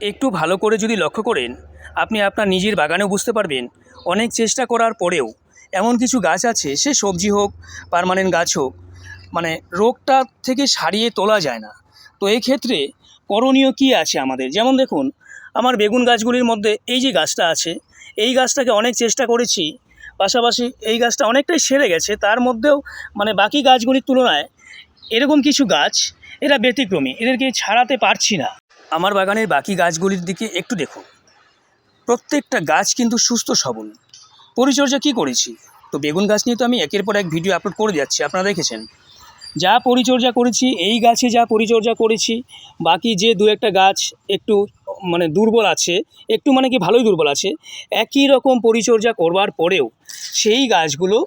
একটু ভালো করে যদি লক্ষ্য করেন, আপনি আপনার নিজের বাগানেও বুঝতে পারবেন, অনেক চেষ্টা করার পরেও এমন কিছু গাছ আছে, সে সবজি হোক পার্মানেন্ট গাছ হোক মানে রোগটা থেকে সারিয়ে তোলা যায় না। তো এই ক্ষেত্রে করণীয় কী আছে আমাদের? যেমন দেখুন, আমার বেগুন গাছগুলির মধ্যে এই যে গাছটা আছে, এই গাছটাকে অনেক চেষ্টা করেছি, পাশাপাশি এই গাছটা অনেকটাই সেরে গেছে, তার মধ্যেও মানে বাকি গাছগুলির তুলনায় এরকম কিছু গাছ এরা ব্যতিক্রমী, এদেরকে ছাড়াতে পারছি না। আমার বাগানের বাকি গাছগুলির দিকে একটু দেখুন। প্রত্যেকটা গাছ কিন্তু সুস্থ সবল। পরিচর্যা কি করেছি? তো বেগুন গাছ নিয়ে তো আমি একের পর এক ভিডিও আপলোড করে যাচ্ছি আপনারা দেখেছেন। যা পরিচর্যা করেছি, এই গাছে যা পরিচর্যা করেছি, বাকি যে দু একটা গাছ একটু মানে দুর্বল আছে, একটু মানে কি ভালোই দুর্বল আছে, একই রকম পরিচর্যা করবার পরেও সেই গাছগুলো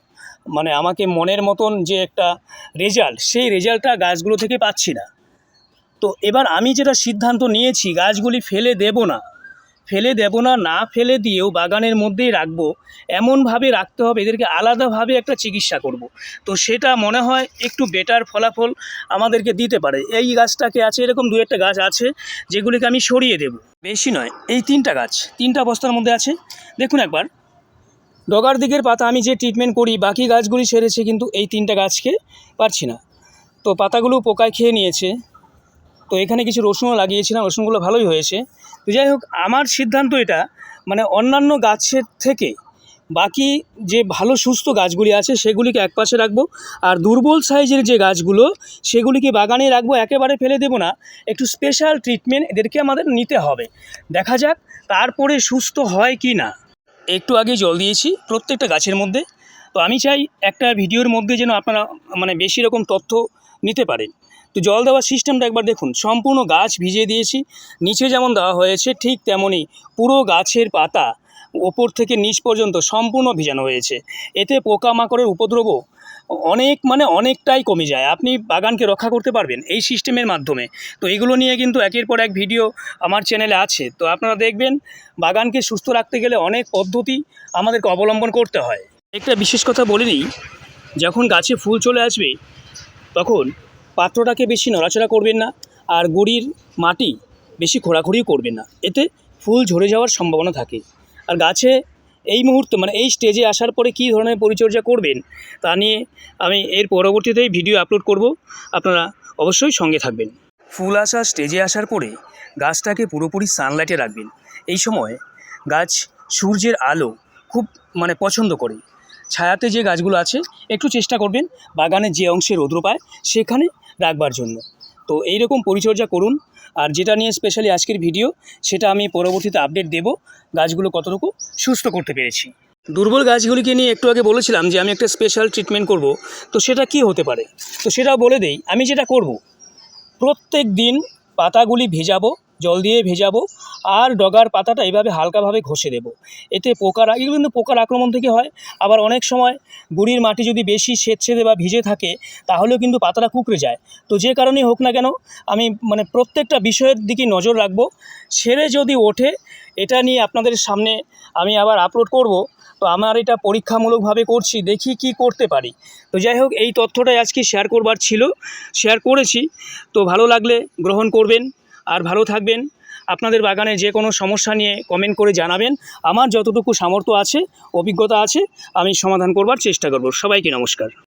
মানে আমাকে মনের মতন যে একটা রেজাল্ট সেই রেজাল্টটা গাছগুলো থেকে পাচ্ছি না। তো এবার আমি যেটা সিদ্ধান্ত নিয়েছি, গাছগুলি ফেলে দেব না। ফেলে দেব না না ফেলে দিয়েও বাগানের মধ্যেই রাখব। এমনভাবে রাখতে হবে, এদেরকে আলাদাভাবে একটা চিকিৎসা করব। তো সেটা মনে হয় একটু বেটার ফলাফল আমাদেরকে দিতে পারে। এই গাছটাকে আছে, এরকম দু একটা গাছ আছে, যেগুলিকে আমি সরিয়ে দেব। বেশি নয়, এই তিনটা গাছ, তিনটা বস্তার মধ্যে আছে। দেখুন একবার, ডগার দিকের পাতা আমি যে ট্রিটমেন্ট করি, বাকি গাছগুলি সেরেছে, কিন্তু এই তিনটা গাছকে পারছি না। তো পাতাগুলো পোকায় খেয়ে নিয়েছে। তো এখানে কিছু রসুনও লাগিয়েছিলাম, রসুনগুলো ভালোই হয়েছে। তো যাই হোক, আমার সিদ্ধান্ত এটা মানে অন্যান্য গাছের থেকে বাকি যে ভালো সুস্থ গাছগুলি আছে সেগুলিকে একপাশে রাখব, আর দুর্বল সাইজের যে গাছগুলো সেগুলিকে বাগানে রাখব, একেবারে ফেলে দেবো না। একটু স্পেশাল ট্রিটমেন্ট এদেরকে আমাদের নিতে হবে। দেখা যাক তারপরে সুস্থ হয় কি না। একটু আগে জল দিয়েছি প্রত্যেকটা গাছের মধ্যে। তো আমি চাই একটা ভিডিওর মধ্যে যেন আপনারা মানে বেশি রকম তথ্য নিতে পারেন। তো জল দেওয়ার সিস্টেমটা একবার দেখুন। সম্পূর্ণ গাছ ভিজিয়ে দিয়েছি। নিচে যেমন দেওয়া হয়েছে, ঠিক তেমনই পুরো গাছের পাতা ওপর থেকে নিচ পর্যন্ত সম্পূর্ণ ভিজানো হয়েছে। এতে পোকামাকড়ের উপদ্রব অনেক মানে অনেকটাই কমে যায়। আপনি বাগানকে রক্ষা করতে পারবেন এই সিস্টেমের মাধ্যমে। তো এগুলো নিয়ে কিন্তু একের পর এক ভিডিও আমার চ্যানেলে আছে। তো আপনারা দেখবেন, বাগানকে সুস্থ রাখতে গেলে অনেক পদ্ধতি আমাদেরকে অবলম্বন করতে হয়। একটা বিশেষ কথা বলে নিই, যখন গাছে ফুল চলে আসবে, তখন পাত্রটাকে বেশি নড়াচড়া করবেন না আর গুড়ির মাটি বেশি খোঁড়াখুড়িও করবেন না। এতে ফুল ঝরে যাওয়ার সম্ভাবনা থাকে। আর গাছে এই মুহূর্তে মানে এই স্টেজে আসার পরে কী ধরনের পরিচর্যা করবেন তা নিয়ে আমি এর পরবর্তীতেই ভিডিও আপলোড করব। আপনারা অবশ্যই সঙ্গে থাকবেন। ফুল আসা স্টেজে আসার পরে গাছটাকে পুরোপুরি সানলাইটে রাখবেন। এই সময় গাছ সূর্যের আলো খুব মানে পছন্দ করে। ছায়াতে যে গাছগুলো আছে একটু চেষ্টা করবেন বাগানের যে অংশে রৌদ্র পায় সেখানে রাখবার জন্য। তো এই রকম পরিচর্যা করুন। আর যেটা নিয়ে স্পেশালি আজকের ভিডিও সেটা আমি পরবর্তীতে আপডেট দেব গাছগুলো কতটুকু সুস্থ করতে পেরেছি। দুর্বল গাছগুলিকে নিয়ে একটু আগে বলেছিলাম যে আমি একটা স্পেশাল ট্রিটমেন্ট করব, তো সেটা কি হতে পারে? তো সেটাও বলে দেই, আমি যেটা করব প্রত্যেক দিন পাতাগুলি ভেজাবো জল দিয়ে ভেজাবো আর ডগার পাতাটা এইভাবে হালকাভাবে ঘষে দেবো। এতে পোকার এগুলো কিন্তু পোকার আক্রমণ থেকে হয়। আবার অনেক সময় গুড়ির মাটি যদি বেশি সেদছেদে বা ভিজে থাকে, তাহলেও কিন্তু পাতাটা কুকড়ে যায়। তো যে কারণেই হোক না কেন, আমি মানে প্রত্যেকটা বিষয়ের দিকে নজর রাখব। ছেড়ে যদি ওঠে, এটা নিয়ে আপনাদের সামনে আমি আবার আপলোড করব। তো আমার এটা পরীক্ষামূলকভাবে করছি, দেখি কি করতে পারি। তো যাই হোক, এই তথ্যটাই আজকে শেয়ার করবার ছিল। শেয়ার করেছি। তো ভালো লাগলে গ্রহণ করবেন। আর ভালো থাকবেন। আপনাদের বাগানে যে কোনো সমস্যা নিয়ে কমেন্ট করে জানাবেন। আমার যতটুকু সামর্থ্য আছে, অভিজ্ঞতা আছে, আমি সমাধান করবার চেষ্টা করব। সবাইকে নমস্কার।